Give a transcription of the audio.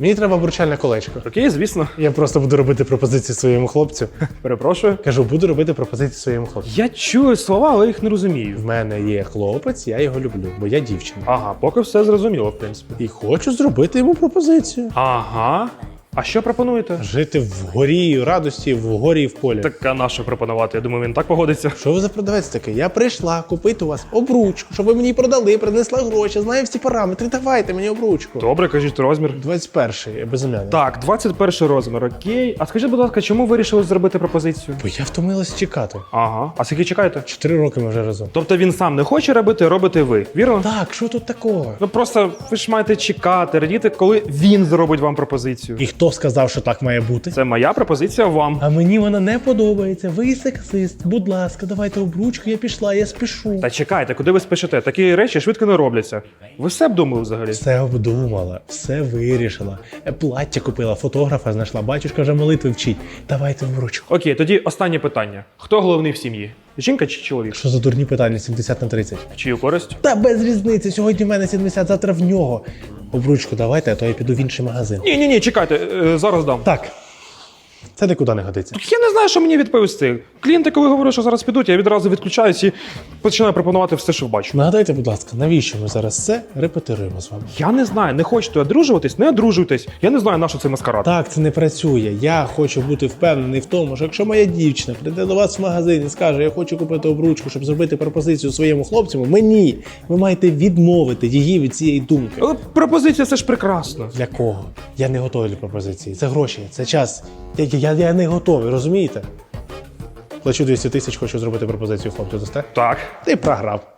Мені треба обручальне колечко. Окей, звісно. Я просто буду робити пропозиції своєму хлопцю. Перепрошую. Кажу, буду робити пропозиції своєму хлопцю. Я чую слова, але їх не розумію. В мене є хлопець, я його люблю, бо я дівчина. Ага, поки все зрозуміло, в принципі. І хочу зробити йому пропозицію. Ага. А що пропонуєте? Жити в горі радості, в горі і в полі. Так а на що пропонувати? Я думаю, він так погодиться. Що ви за продавець такий? Я прийшла купити у вас обручку, щоб ви мені продали, принесла гроші, знаю всі параметри. Давайте мені обручку. Добре, кажіть розмір. 21-й, безім'яний. Так, 21 розмір, окей. А скажіть, будь ласка, чому ви вирішили зробити пропозицію? Бо я втомилась чекати. Ага. А скільки чекаєте? Чотири роки ми вже разом. Тобто він сам не хоче робити, робите ви, вірно? Так, що тут такого? Ну просто ви ж маєте чекати, радіти, коли він зробить вам пропозицію. І хто сказав, що так має бути? Це моя пропозиція вам. А мені вона не подобається. Ви сексист. Будь ласка, давайте обручку, я пішла, я спішу. Та чекайте, куди ви спішите? Такі речі швидко не робляться. Ви все обдумали взагалі? Все обдумала, все вирішила. Е, Плаття купила, фотографа знайшла, батюшка вже молитви вчить. Давайте обручку. Окей, тоді останнє питання: хто головний в сім'ї? Жінка чи чоловік? Що за дурні питання 70 на 30? В чию користь? Та без різниці, сьогодні в мене 70, завтра в нього. Обручку давайте, а то я піду в інший магазин. Ні, ні, ні, чекайте, е, зараз дам. Так. Це нікуди не годиться. Я не знаю, що мені відповісти. Клієнти, коли говорять, що зараз підуть, я відразу відключаюсь і починаю пропонувати все, що бачу. Нагадайте, будь ласка, навіщо ми зараз це репетируємо з вами? Я не знаю, не хочете одружуватись, не одружуйтесь. Я не знаю, на що це маскарад. Так, це не працює. Я хочу бути впевнений в тому, що якщо моя дівчина прийде до вас в магазин і скаже, я хочу купити обручку, щоб зробити пропозицію своєму хлопцю, мені ви маєте відмовити її від цієї думки. Але пропозиція це ж прекрасно. Для кого? Я не готовий для пропозиції. Це гроші, це час. Я, я, я не готовий, розумієте? Плачу 200 тисяч, хочу зробити пропозицію хлопцю. Дасте? Так. Ти програв.